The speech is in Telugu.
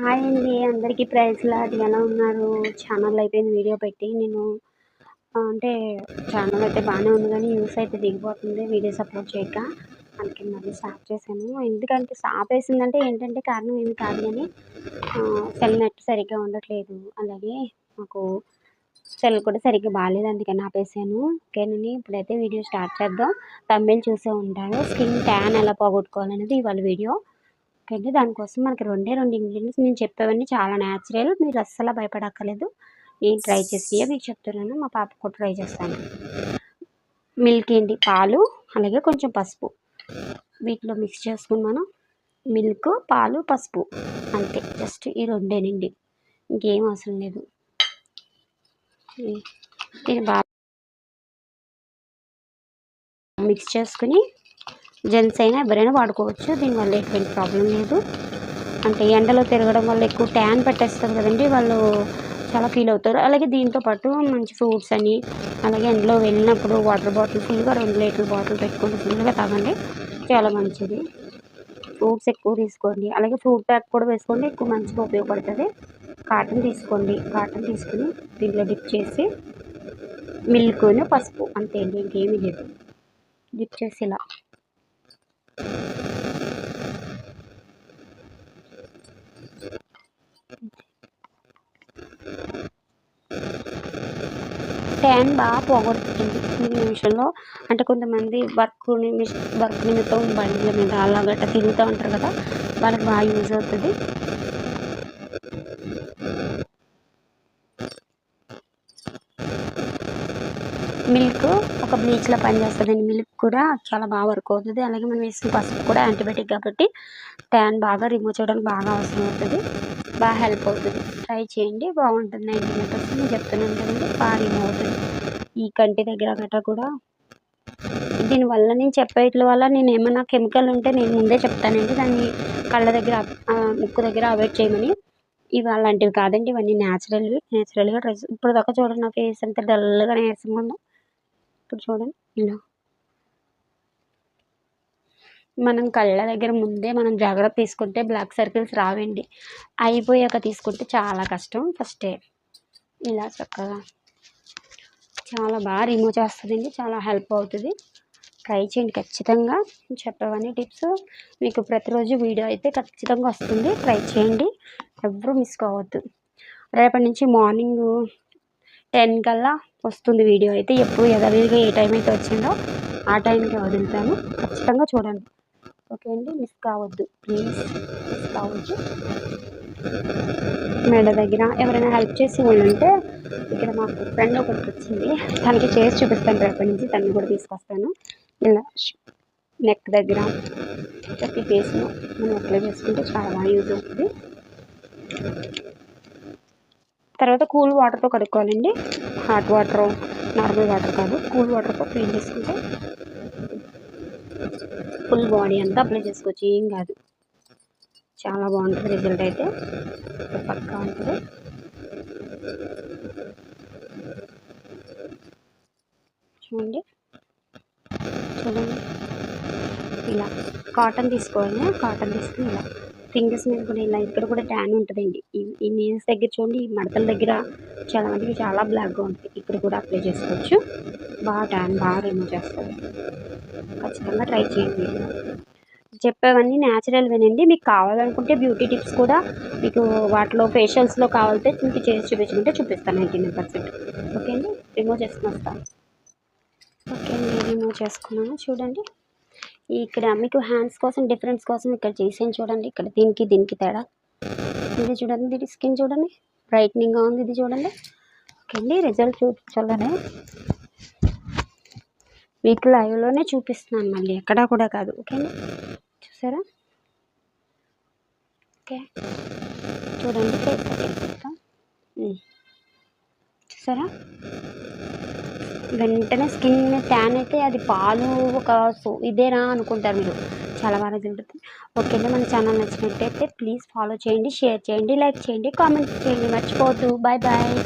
హాయ్ అండి. అందరికీ ప్రైజ్ అది ఎలా ఉన్నారు? ఛానల్ అయిపోయింది వీడియో పెట్టి. నేను అంటే ఛానల్ అయితే బాగానే ఉంది కానీ న్యూస్ అయితే దిగిపోతుంది. వీడియో సపోర్ట్ చేయక. అందుకే మళ్ళీ స్టార్ట్ చేశాను. ఎందుకంటే స్టాప్ వేసిందంటే ఏంటంటే కారణం ఏమి కాదు కానీ సెల్ నెట్ సరిగ్గా ఉండట్లేదు. అలాగే మాకు సెల్ కూడా సరిగ్గా బాగాలేదు అందుకని ఆపేసాను. ఓకేనండి ఇప్పుడైతే వీడియో స్టార్ట్ చేద్దాం. తమిళ్ చూసే ఉంటారు. స్కిన్ ట్యాన్ ఎలా పోగొట్టుకోవాలనేది ఇవాళ వీడియో. ఓకే దానికోసం మనకి రెండే రెండు ఇంగ్రీడియంట్స్ నేను చెప్పేవన్నీ చాలా న్యాచురల్ మీరు అస్సలు భయపడక్కర్లేదు. నేను ట్రై చేసి మీకు చెప్తున్నాను. మా పాప కూడా ట్రై చేస్తాను. మిల్క్ ఏంటి? పాలు అలాగే కొంచెం పసుపు. వీటిలో మిక్స్ చేసుకుని మనం. మిల్క్ పాలు పసుపు. అంతే. జస్ట్ ఈ రెండేనండి. ఇంకేం అవసరం లేదు. దీన్ని బాగా మిక్స్ చేసుకుని జెంట్స్ అయినా ఎవరైనా వాడుకోవచ్చు. దీనివల్ల ఎటువంటి ప్రాబ్లం లేదు. అంటే ఎండలో తిరగడం వల్ల ఎక్కువ ట్యాన్ పెట్టేస్తారు కదండి. వాళ్ళు చాలా ఫీల్ అవుతారు. అలాగే దీంతో పాటు మంచి ఫ్రూట్స్ అని అలాగే ఎండలో వెళ్ళినప్పుడు వాటర్ బాటిల్ ఫుల్గా రెండు లీటర్ బాటిల్ పెట్టుకుంటే ఫుల్గా తాగండి. చాలా మంచిది. ఫ్రూట్స్ ఎక్కువ తీసుకోండి. అలాగే ఫ్రూట్ ప్యాక్ కూడా వేసుకోండి. ఎక్కువ మంచిగా ఉపయోగపడుతుంది. కాటన్ తీసుకోండి. కాటన్ తీసుకుని దీంట్లో డిప్ చేసి మిల్క్ను పసుపు అంతే అండి. ఇంకేమీ లేదు. డిప్ చేసి ఇలా. ట్యాన్ బాగా పోగొడుతుంది ఈ నిమిషంలో. అంటే కొంతమంది వర్క్ వర్క్ నిమిత్తం బండ్ల మీద అలాగట్ట తిరుగుతూ ఉంటారు కదా వాళ్ళకి బాగా యూజ్ అవుతుంది. మిల్క్ ఒక బ్లీచ్లో పనిచేస్తుందండి మిల్క్ కూడా చాలా బాగా వర్క్ అవుతుంది. అలాగే మనం వేసిన పసుపు కూడా యాంటీబయాటిక్ కాబట్టి ట్యాన్ బాగా రిమూవ్ చేయడానికి బాగా అవసరం అవుతుంది. బాగా హెల్ప్ అవుతుంది. ట్రై చేయండి. బాగుంటుంది. నైంటీ నైన్ నేను చెప్తున్నాను కదండి. బాగా రిమూవ్ అవుతుంది. ఈ కంటి దగ్గర గట్రా కూడా. దీనివల్ల నేను చెప్పేట్ల వల్ల నేను ఏమైనా కెమికల్ ఉంటే నేను ముందే చెప్తానండి. దాన్ని కళ్ళ దగ్గర ముక్కు దగ్గర అవాయిడ్ చేయమని. ఇవి అలాంటివి కాదండి. ఇవన్నీ న్యాచురల్వి న్యాచురల్గా డ్రెస్ ఇప్పుడు దాకా చూడండి. నా ఫేస్ అంతా డల్గా నీరసంగా ఉందో ఇప్పుడు చూడండి. ఇలా. మనం కళ్ళ దగ్గర ముందే మనం జాగ్రత్త తీసుకుంటే బ్లాక్ సర్కిల్స్ రావండి. అయిపోయాక తీసుకుంటే చాలా కష్టం ఫస్టే ఇలా చక్కగా. చాలా బాగా రిమూవ్ చేస్తుందండి. చాలా హెల్ప్ అవుతుంది. ట్రై చేయండి ఖచ్చితంగా. చెప్పవని టిప్స్ మీకు ప్రతిరోజు వీడియో అయితే ఖచ్చితంగా వస్తుంది. ట్రై చేయండి. ఎవరు మిస్ కావద్దు. రేపటి నుంచి మార్నింగ్ టెన్ కల్లా వస్తుంది వీడియో అయితే. ఎప్పుడు యథావిధిగా ఏ టైం అయితే వచ్చిందో ఆ టైంకి వదులుతాను. ఖచ్చితంగా చూడండి. ఓకే అండి మిస్ కావద్దు. ప్లీజ్ మిస్ కావద్దు. మెడ దగ్గర ఎవరైనా హెల్ప్ చేసి ఉంటే ఇక్కడ మాకు ఫ్రెండ్ ఒకటి వచ్చింది. తనకి చేసి చూపిస్తాను రేపటి నుంచి. తనని కూడా తీసుకొస్తాను. ఇలా నెక్ దగ్గర ప్రతి ఫేస్లో మనం అప్లై చేసుకుంటే చాలా బాగా యూజ్ అవుతుంది. తర్వాత కూల్ వాటర్తో కడుక్కోవాలండి. హాట్ వాటర్ నార్మల్ వాటర్ కాదు. కూల్ వాటర్తో క్లీన్ చేసుకుంటే ఫుల్ బాడీ అంతా అప్లై చేసుకోవచ్చు. ఏం కాదు. చాలా బాగుంటుంది రిజల్ట్ అయితే. పక్కా ఉంటుంది. చూడండి. చూడండి. ఇలా కాటన్ తీసుకోవాలి. కాటన్ తీసుకుని ఇలా ఫింగర్స్ మీద కూడా ఇలా ఇక్కడ కూడా ట్యాన్ ఉంటుందండి. ఈ నీల్స్ దగ్గర చూడండి ఈ మడతల దగ్గర చాలా మందికి చాలా బ్లాక్గా ఉంటుంది. ఇక్కడ కూడా అప్లై చేసుకోవచ్చు. బాగా ట్యాన్ బాగా రిమూవ్ చేస్తుంది ఖచ్చితంగా ట్రై చేయండి. చెప్పేవన్నీ న్యాచురల్ వినండి మీకు కావాలనుకుంటే బ్యూటీ టిప్స్ కూడా మీకు వాటిలో ఫేషియల్స్లో కావాలంటే మీకు చేసి చూపించుకుంటే చూపిస్తాను నైంటీ నైన్ పర్సెంట్. ఓకే అండి? రిమూవ్ చేసుకుని వస్తాను. ఓకే అండి రిమూవ్ చేసుకున్నాను. చూడండి. ఇక్కడ మీకు హ్యాండ్స్ కోసం డిఫరెన్స్ కోసం ఇక్కడ చేసాను చూడండి. ఇక్కడ దీనికి దీనికి తేడా. ఇది చూడండి దీని స్కిన్ చూడండి. బ్రైట్నింగ్గా ఉంది ఇది చూడండి. ఓకే అండి రిజల్ట్ చూపించాలనే మీకు లైవ్లోనే చూపిస్తున్నాను మళ్ళీ. ఎక్కడా కూడా కాదు. ఓకేనా చూసారా? ఓకే చూడండి. చూసారా? వెంటనే స్కిన్ ట్యాన్ అయితే అది పాలు ఒక సో ఇదేనా అనుకుంటారు మీరు. చాలా బాగా తింటుంది ఉంటుంది. ఓకేనా మన ఛానల్ నచ్చినట్టయితే ప్లీజ్ ఫాలో చేయండి షేర్ చేయండి లైక్ చేయండి కామెంట్ చేయండి. మర్చిపోవద్దు. Bye bye